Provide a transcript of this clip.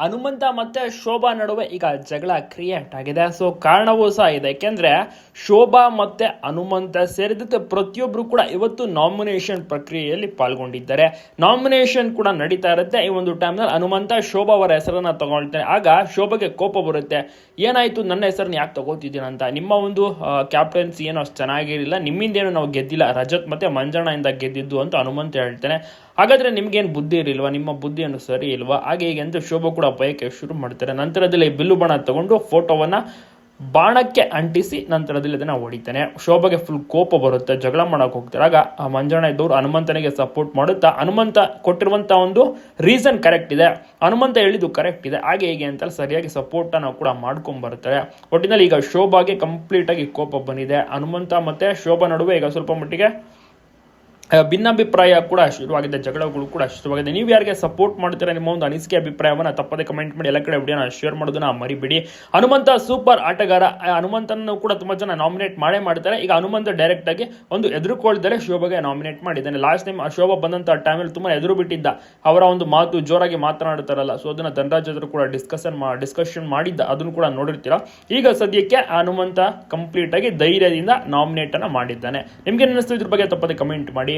ಹನುಮಂತ ಮತ್ತೆ ಶೋಭಾ ನಡುವೆ ಈಗ ಜಗಳ ಕ್ರಿಯೇಟ್ ಆಗಿದೆ. ಸೊ ಕಾರಣವೂ ಸಹ ಇದೆ. ಯಾಕೆಂದ್ರೆ ಶೋಭಾ ಮತ್ತೆ ಹನುಮಂತ ಸೇರಿದಂತೆ ಪ್ರತಿಯೊಬ್ಬರು ಕೂಡ ಇವತ್ತು ನಾಮಿನೇಷನ್ ಪ್ರಕ್ರಿಯೆಯಲ್ಲಿ ಪಾಲ್ಗೊಂಡಿದ್ದಾರೆ. ನಾಮಿನೇಷನ್ ಕೂಡ ನಡೀತಾ ಇರುತ್ತೆ. ಈ ಒಂದು ಟೈಮ್ನಲ್ಲಿ ಹನುಮಂತ ಶೋಭಾ ಅವರ ಹೆಸರನ್ನ ತಗೊಳ್ತಾರೆ. ಆಗ ಶೋಭಾಗೆ ಕೋಪ ಬರುತ್ತೆ. ಏನಾಯ್ತು? ನನ್ನ ಹೆಸರನ್ನ ಯಾಕೆ ತಗೋತಿದ್ದೀನ ಅಂತ ನಿಮ್ಮ ಒಂದು ಕ್ಯಾಪ್ಟನ್ಸಿ ಏನೋ ಅಷ್ಟು ಚೆನ್ನಾಗಿರಲಿಲ್ಲ. ನಿಮ್ಮಿಂದೇನು ನಾವು ಗೆದ್ದಿಲ್ಲ. ರಜತ್ ಮತ್ತೆ ಮಂಜಣ್ಣಯಿಂದ ಗೆದ್ದಿದ್ದು ಅಂತ ಹನುಮಂತ ಹೇಳ್ತಾನೆ. ಹಾಗಾದ್ರೆ ನಿಮ್ಗೇನು ಬುದ್ಧಿ ಇರಲಿಲ್ವಾ? ನಿಮ್ಮ ಬುದ್ಧಿ ಏನು ಸರಿ ಇಲ್ವಾ? ಹಾಗೆ ಹೀಗೆ ಅಂತ ಶೋಭಾ ಕೂಡ ಬಯಕೆ ಶುರು ಮಾಡ್ತಾರೆ. ನಂತರದಲ್ಲಿ ಬಿಲ್ಲು ಬಾಣ ತಗೊಂಡು ಫೋಟೋವನ್ನ ಬಾಣಕ್ಕೆ ಅಂಟಿಸಿ ನಂತರದಲ್ಲಿ ಅದನ್ನ ಹೊಡಿತಾನೆ. ಶೋಭಾಗೆ ಫುಲ್ ಕೋಪ ಬರುತ್ತೆ. ಜಗಳ ಮಾಡಕ್ ಹೋಗ್ತಾರಾಗ ಆ ಮಂಜಣ್ಣ ಇದ್ದವ್ರು ಹನುಮಂತನಿಗೆ ಸಪೋರ್ಟ್ ಮಾಡುತ್ತಾ, ಹನುಮಂತ ಕೊಟ್ಟಿರುವಂತ ಒಂದು ರೀಸನ್ ಕರೆಕ್ಟ್ ಇದೆ. ಹನುಮಂತ ಹೇಳಿದ್ದು ಕರೆಕ್ಟ್ ಇದೆ. ಹಾಗೆ ಹೀಗೆ ಅಂತ ಸರಿಯಾಗಿ ಸಪೋರ್ಟ್ ನಾವು ಕೂಡ ಮಾಡ್ಕೊಂಡ್ ಬರ್ತಾರೆ. ಒಟ್ಟಿನಲ್ಲಿ ಈಗ ಶೋಭಾಗೆ ಕಂಪ್ಲೀಟ್ ಆಗಿ ಕೋಪ ಬಂದಿದೆ. ಹನುಮಂತ ಮತ್ತೆ ಶೋಭಾ ನಡುವೆ ಈಗ ಸ್ವಲ್ಪ ಮಟ್ಟಿಗೆ ಭಿನ್ನಾಭಿಪ್ರಾಯ ಕೂಡ ಶುರುವಾಗಿದೆ, ಜಗಳಗಳು ಕೂಡ ಶುರುವಾಗಿದೆ. ನೀವು ಯಾರಿಗೆ ಸಪೋರ್ಟ್ ಮಾಡ್ತೀರಾ ನಿಮ್ಮ ಒಂದು ಅನಿಸಿಕೆ ಅಭಿಪ್ರಾಯವನ್ನು ತಪ್ಪದೆ ಕಮೆಂಟ್ ಮಾಡಿ ಎಲ್ಲ ಕಡೆ ವಿಡಿಯೋನ ಶೇರ್ ಮಾಡೋದನ್ನ ಮರಿಬೇಡಿ. ಹನುಮಂತ ಸೂಪರ್ ಆಟಗಾರ ಹನುಮಂತನ್ನು ಕೂಡ ತುಂಬ ಜನ ನಾಮಿನೇಟ್ ಮಾಡೇ ಮಾಡ್ತಾರೆ. ಈಗ ಹನುಮಂತ ಡೈರೆಕ್ಟ್ ಆಗಿ ಒಂದು ಎದುರುಕೊಳ್ದರೆ ಶೋಭಾಗೆ ನಾಮಿನೇಟ್ ಮಾಡಿದ್ದಾನೆ. ಲಾಸ್ಟ್ ಟೈಮ್ ಶೋಭಾ ಬಂದಂತ ಟೈಮಲ್ಲಿ ತುಂಬ ಎದುರು ಬಿಟ್ಟಿದ್ದ. ಅವರ ಒಂದು ಮಾತು ಜೋರಾಗಿ ಮಾತನಾಡ್ತಾರಲ್ಲ ಸೊ ಅದನ್ನ ಧನರಾಜ್ ಕೂಡ ಡಿಸ್ಕಷನ್ ಡಿಸ್ಕಷನ್ ಮಾಡಿದ್ದ. ಅದನ್ನು ಕೂಡ ನೋಡಿರ್ತೀರಾ. ಈಗ ಸದ್ಯಕ್ಕೆ ಹನುಮಂತ ಕಂಪ್ಲೀಟ್ ಆಗಿ ಧೈರ್ಯದಿಂದ ನಾಮಿನೇಟ್ ಅನ್ನ ಮಾಡಿದ್ದಾನೆ. ನಿಮ್ಗೆ ಅನ್ನಿಸ್ತು ಇದ್ರ ಬಗ್ಗೆ ತಪ್ಪದೆ ಕಮೆಂಟ್ ಮಾಡಿ.